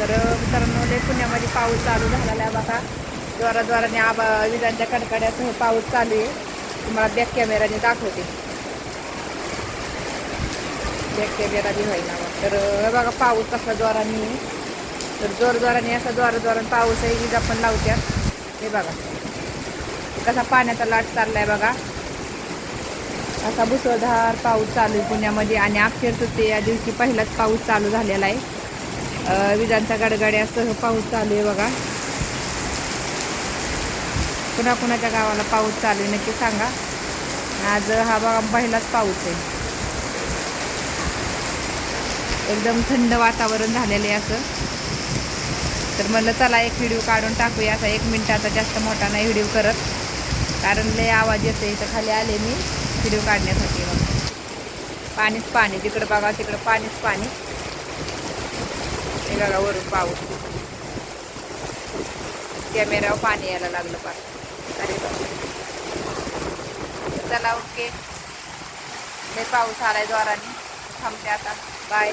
तर मित्रांनो लय पुण्यामध्ये पाऊस चालू झालेला आहे बघा. द्वाराद्वाराने आबा विजांच्या कडकड्यासह पाऊस चालू आहे. तुम्हाला बॅक कॅमेराने दाखवते. बॅक कॅमेरा बी होईना तर बघा पाऊस कसा जोराने तर जोरद्वाराने असा जोर पाऊसही पाऊस आहे विजा पण लावत्यात हे बघा. कसा पाण्याचा लाट चाललाय बघा. असा मुसळधार पाऊस चालू आहे पुण्यामध्ये आणि अखेर तृतीय या दिवशी पहिलाच पाऊस चालू झालेला आहे. विजांचा गडगड्यासह पाऊस चालू आहे बघा. कुणा कुणाच्या गावाला पाऊस चालू आहे नक्की सांगा. आज हा बघा पहिलाच पाऊस आहे. एकदम थंड वातावरण झालेलं आहे असं. तर म्हणलं चला एक व्हिडिओ काढून टाकूया. असा एक मिनिटाचा जास्त मोठा नाही व्हिडिओ करत. कारण लय आवाज येतो इथं खाली आले मी व्हिडिओ काढण्यासाठी. बघा पाणीच पाणी तिकडं बघा तिकडं पाणीच पाणी. हे वरून पाऊस. कॅमेऱ्यावर पाणी यायला लागलं पा अरे चला ओके. लय पाऊस आलाय द्वाराने. थांबते आता. बाय